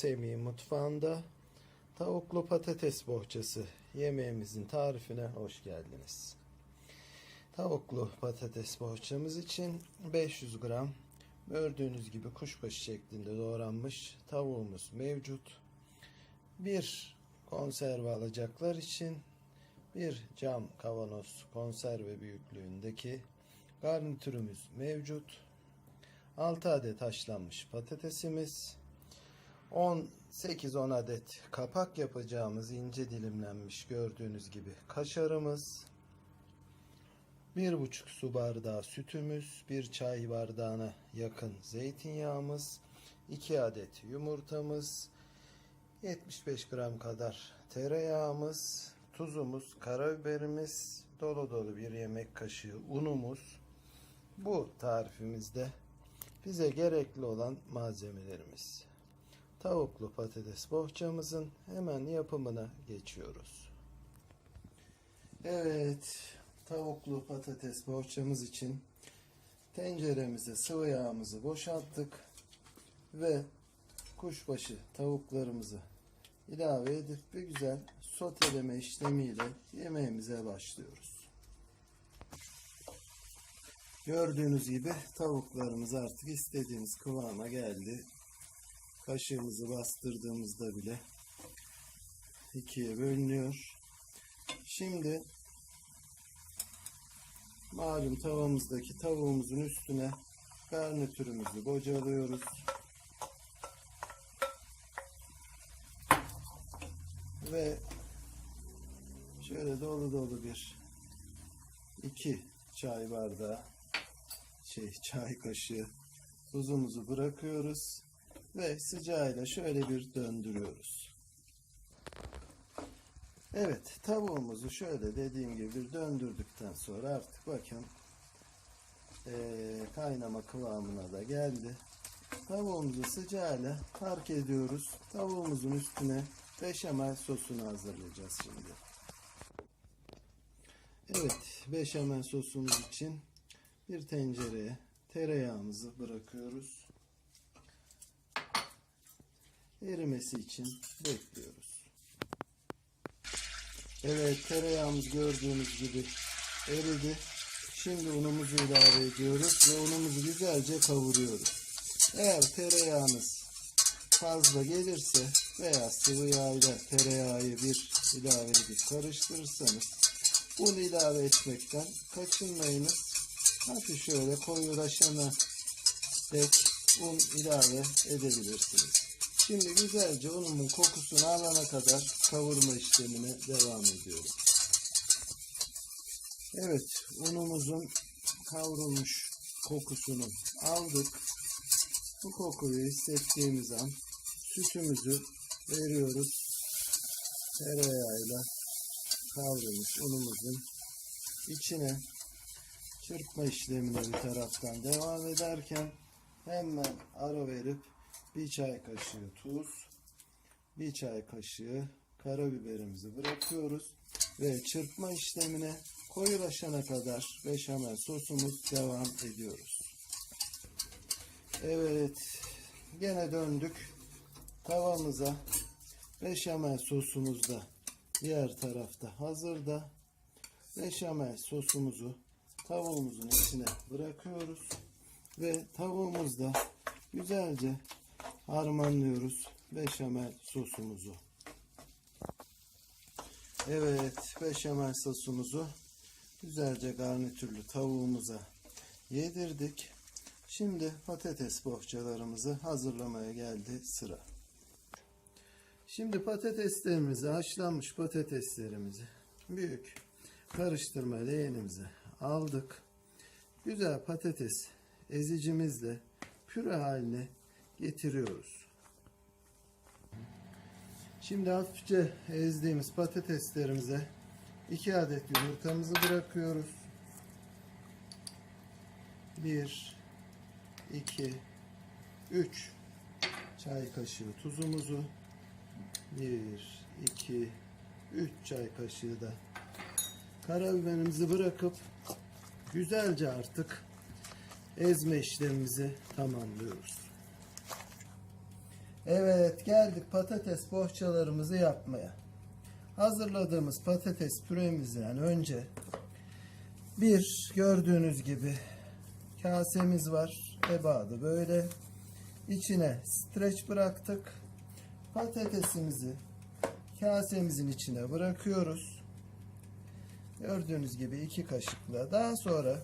Semih Mutfağı'nda tavuklu patates bohçası yemeğimizin tarifine hoş geldiniz. Tavuklu patates bohçamız için 500 gram gördüğünüz gibi kuşbaşı şeklinde doğranmış tavuğumuz mevcut. Bir konserve alacaklar için bir cam kavanoz konserve büyüklüğündeki garnitürümüz mevcut. 6 adet haşlanmış patatesimiz, 18-10 adet kapak yapacağımız ince dilimlenmiş gördüğünüz gibi kaşarımız, 1,5 su bardağı sütümüz, 1 çay bardağına yakın zeytinyağımız, 2 adet yumurtamız, 75 gram kadar tereyağımız, tuzumuz, karabiberimiz, dolu dolu bir yemek kaşığı unumuz. Bu tarifimizde bize gerekli olan malzemelerimiz. Tavuklu patates bohçamızın hemen yapımına geçiyoruz. Evet, tavuklu patates bohçamız için tenceremize sıvı yağımızı boşalttık ve kuşbaşı tavuklarımızı ilave edip bir güzel soteleme işlemiyle yemeğimize başlıyoruz. Gördüğünüz gibi tavuklarımız artık istediğimiz kıvama geldi. Kaşığımızı bastırdığımızda bile ikiye bölünüyor. Şimdi malum tavamızdaki tavuğumuzun üstüne garnitürümüzü bocalıyoruz. Ve şöyle dolu dolu bir iki çay bardağı şey çay kaşığı tuzumuzu bırakıyoruz ve sıcağıyla şöyle bir döndürüyoruz. Evet tavuğumuzu şöyle dediğim gibi bir döndürdükten sonra artık bakın eee, kaynama kıvamına da geldi. Tavuğumuzu sıcağıyla fark ediyoruz. Tavuğumuzun üstüne beşamel sosunu hazırlayacağız şimdi. Evet, beşamel sosumuz için bir tencereye tereyağımızı bırakıyoruz. Erimesi için bekliyoruz. Evet, tereyağımız gördüğünüz gibi eridi. Şimdi unumuzu ilave ediyoruz ve unumuzu güzelce kavuruyoruz. Eğer tereyağınız fazla gelirse veya sıvı yağ ile tereyağı bir ilave edip karıştırırsanız un ilave etmekten kaçınmayınız. Hafif şöyle koyulaşana dek un ilave edebilirsiniz. Şimdi güzelce unumun kokusunu alana kadar kavurma işlemine devam ediyoruz. Evet, unumuzun kavrulmuş kokusunu aldık. Bu kokuyu hissettiğimiz an sütümüzü veriyoruz. Tereyağıyla kavrulmuş unumuzun içine çırpma işlemine bir taraftan devam ederken hemen ara verip bir çay kaşığı tuz, bir çay kaşığı karabiberimizi bırakıyoruz ve çırpma işlemine koyulaşana kadar beşamel sosumuz devam ediyoruz. Evet, gene döndük tavamıza. Beşamel sosumuz da diğer tarafta hazırda. Beşamel sosumuzu tavuğumuzun içine bırakıyoruz ve tavuğumuzda güzelce harmanlıyoruz beşamel sosumuzu. Evet, beşamel sosumuzu güzelce garnitürlü tavuğumuza yedirdik. Şimdi patates bohçalarımızı hazırlamaya geldi sıra. Şimdi patateslerimizi, haşlanmış patateslerimizi büyük karıştırma leğenimize aldık. Güzel patates ezicimizle püre haline getiriyoruz. Şimdi hafifçe ezdiğimiz patateslerimize 2 adet yumurtamızı bırakıyoruz. 1 2 3 çay kaşığı tuzumuzu 1 2 3 çay kaşığı da karabiberimizi bırakıp güzelce artık ezme işlemimizi tamamlıyoruz. Evet geldik patates bohçalarımızı yapmaya. Hazırladığımız patates püremizden önce bir gördüğünüz gibi kasemiz var. Ebadı böyle. İçine streç bıraktık. Patatesimizi kasemizin içine bırakıyoruz. Gördüğünüz gibi iki kaşıkla. Daha sonra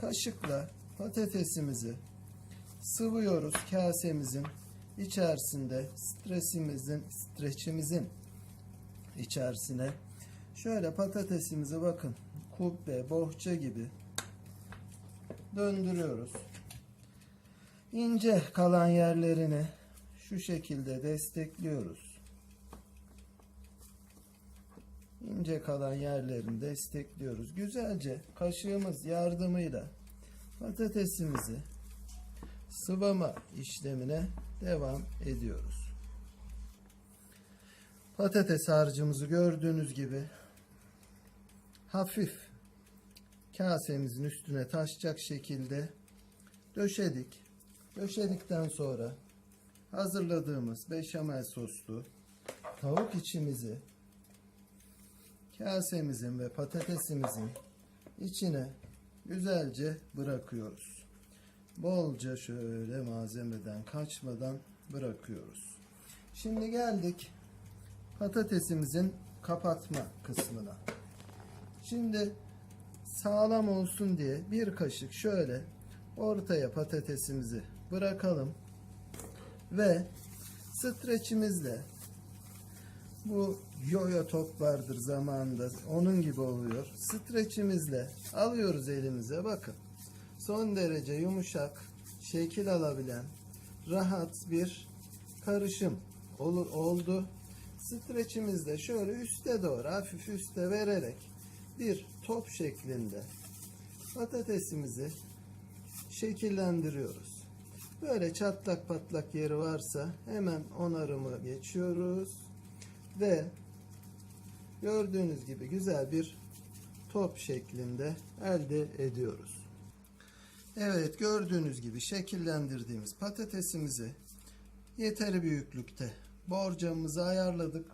kaşıkla patatesimizi sıvıyoruz kasemizin içerisinde stresimizin streçimizin içerisine şöyle patatesimizi bakın kubbe bohça gibi döndürüyoruz. İnce kalan yerlerini şu şekilde destekliyoruz. İnce kalan yerlerini destekliyoruz. Güzelce kaşığımız yardımıyla patatesimizi sıvama işlemine devam ediyoruz. Patates harcımızı gördüğünüz gibi hafif kasemizin üstüne taşacak şekilde döşedik. Döşedikten sonra hazırladığımız beşamel soslu tavuk içimizi kasemizin ve patatesimizin içine güzelce bırakıyoruz. Bolca şöyle malzemeden kaçmadan bırakıyoruz. Şimdi geldik patatesimizin kapatma kısmına. Şimdi sağlam olsun diye bir kaşık şöyle ortaya patatesimizi bırakalım ve streçimizle bu yoyo top vardır zamanında onun gibi oluyor. Streçimizle alıyoruz elimize bakın. Son derece yumuşak, şekil alabilen, rahat bir karışım olur, oldu. Streçimizle şöyle üste doğru hafif üste vererek bir top şeklinde patatesimizi şekillendiriyoruz. Böyle çatlak patlak yeri varsa hemen onarımı geçiyoruz ve gördüğünüz gibi güzel bir top şeklinde elde ediyoruz. Evet gördüğünüz gibi şekillendirdiğimiz patatesimizi yeteri büyüklükte borcamımızı ayarladık.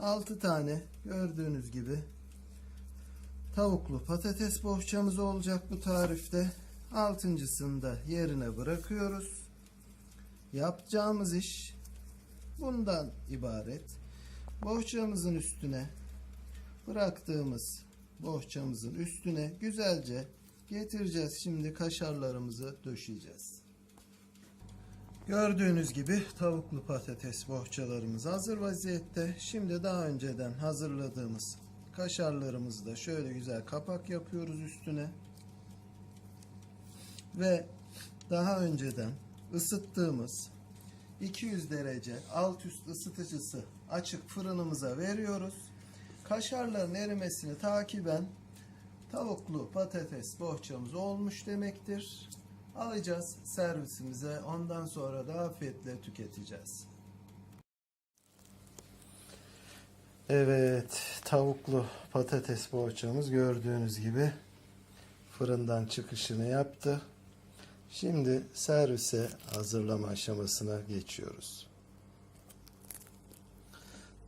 6 tane gördüğünüz gibi tavuklu patates bohçamız olacak bu tarifte. Altıncısını da yerine bırakıyoruz. Yapacağımız iş bundan ibaret. Bohçamızın üstüne bıraktığımız bohçamızın üstüne güzelce getireceğiz. Şimdi kaşarlarımızı döşeyeceğiz. Gördüğünüz gibi tavuklu patates bohçalarımız hazır vaziyette. Şimdi daha önceden hazırladığımız kaşarlarımızı da şöyle güzel kapak yapıyoruz üstüne. Ve daha önceden ısıttığımız 200 derece alt üst ısıtıcısı açık fırınımıza veriyoruz. Kaşarların erimesini takiben tavuklu patates bohçamız olmuş demektir. Alacağız servisimize. Ondan sonra da afiyetle tüketeceğiz. Evet, tavuklu patates poğaçamız gördüğünüz gibi fırından çıkışını yaptı. Şimdi servise hazırlama aşamasına geçiyoruz.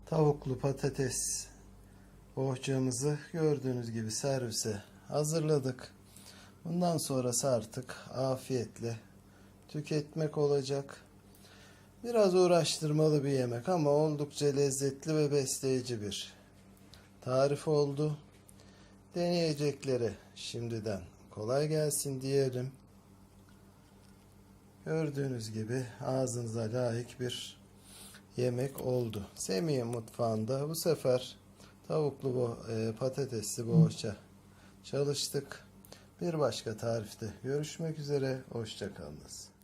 Tavuklu patates poğaçamızı gördüğünüz gibi servise hazırladık. Bundan sonrası artık afiyetle tüketmek olacak. Biraz uğraştırmalı bir yemek ama oldukça lezzetli ve besleyici bir tarif oldu. Deneyeceklere şimdiden kolay gelsin diyelim. Gördüğünüz gibi ağzınıza layık bir yemek oldu. Semih mutfağında bu sefer tavuklu bu e, patatesli boğaça çalıştık. Bir başka tarifte görüşmek üzere. Hoşçakalınız.